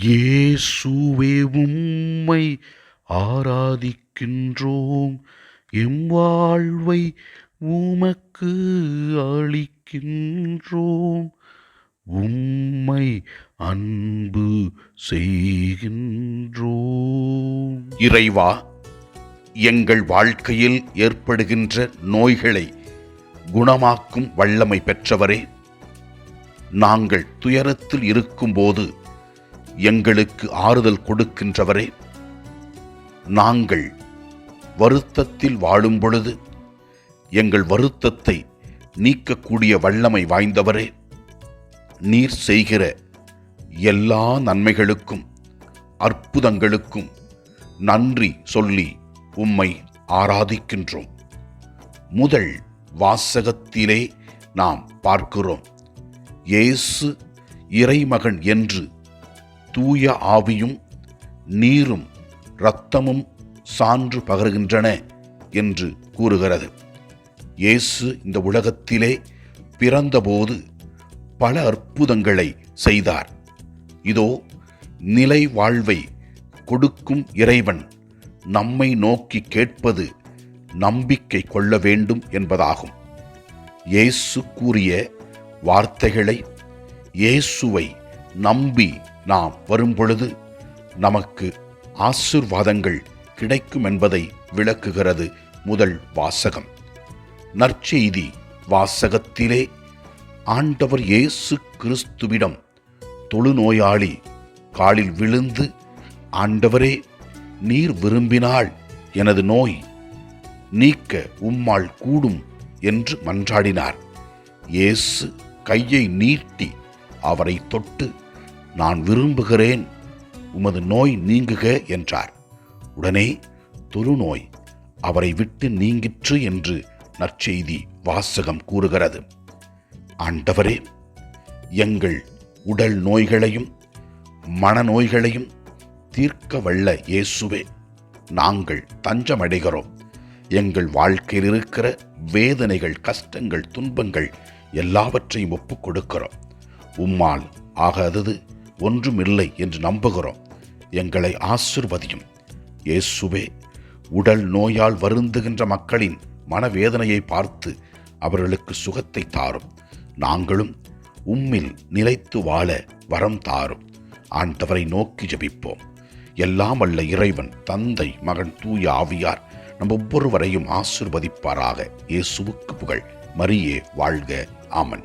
இயேசுவே உம்மை ஆராதிக்கின்றோம். எம் வாழ்வை உமக்கு அளிக்கின்றோம். உம்மை அன்பு செய்கின்றோம். இறைவா எங்கள் வாழ்க்கையில் ஏற்படுகின்ற நோய்களை குணமாக்கும் வல்லமை பெற்றவரே. நாங்கள் துயரத்தில் இருக்கும்போது எங்களுக்கு ஆறுதல் கொடுக்கின்றவரே. நாங்கள் வருத்தத்தில் வாழும் பொழுது எங்கள் வருத்தத்தை நீக்கக்கூடிய வல்லமை வாய்ந்தவரே. நீர் செய்கிற எல்லா நன்மைகளுக்கும் அற்புதங்களுக்கும் நன்றி சொல்லி உம்மை ஆராதிக்கின்றோம். முதல் வாசகத்திலே நாம் பார்க்கிறோம். இயேசு இறைமகன் என்று தூய ஆவியும் நீரும் இரத்தமும் சான்று பகர்கின்றன என்று கூறுகிறது. இயேசு இந்த உலகத்திலே பிறந்தபோது பல அற்புதங்களை செய்தார். இதோ நிலை வாழ்வை கொடுக்கும் இறைவன் நம்மை நோக்கி கேட்பது நம்பிக்கை கொள்ள வேண்டும் என்பதாகும். இயேசு கூறிய வார்த்தைகளை இயேசுவை நம்பி நாம் வரும்பொழுது நமக்கு ஆசிர்வாதங்கள் கிடைக்கும் என்பதை விளக்குகிறது முதல் வாசகம். நற்செய்தி வாசகத்திலே ஆண்டவர் இயேசு கிறிஸ்துவிடம் தொழுநோயாளி காலில் விழுந்து ஆண்டவரே நீர் விரும்பினால் எனது நோய் நீக்க உம்மால் கூடும் என்று மன்றாடினார். இயேசு கையை நீட்டி அவரை தொட்டு நான் விரும்புகிறேன் உமது நோய் நீங்குக என்றார். உடனே தொழுநோய் அவரை விட்டு நீங்கிற்று என்று நற்செய்தி வாசகம் கூறுகிறது. ஆண்டவரே எங்கள் உடல் நோய்களையும் மனநோய்களையும் தீர்க்க வல்ல இயேசுவே நாங்கள் தஞ்சமடைகிறோம். எங்கள் வாழ்க்கையில் இருக்கிற வேதனைகள் கஷ்டங்கள் துன்பங்கள் எல்லாவற்றையும் ஒப்புக் கொடுக்கிறோம். உம்மால் ஆகாதது ஒன்றுமில்லை என்று நம்புகிறோம். எங்களை ஆசிர்வதியும். இயேசுவே உடல் நோயால் வருந்துகின்ற மக்களின் மனவேதனையை பார்த்து அவர்களுக்கு சுகத்தை தாரும். நாங்களும் உம்மில் நிலைத்து வாழ வரம் தாரும். ஆண்டவரை நோக்கி ஜெபிப்போம். எல்லாம் அல்ல இறைவன் தந்தை மகன் தூய ஆவியார் நம் ஒவ்வொருவரையும் ஆசிர்வதிப்பாராக. இயேசுவுக்கு புகழ். மரியே வாழ்க. ஆமன்.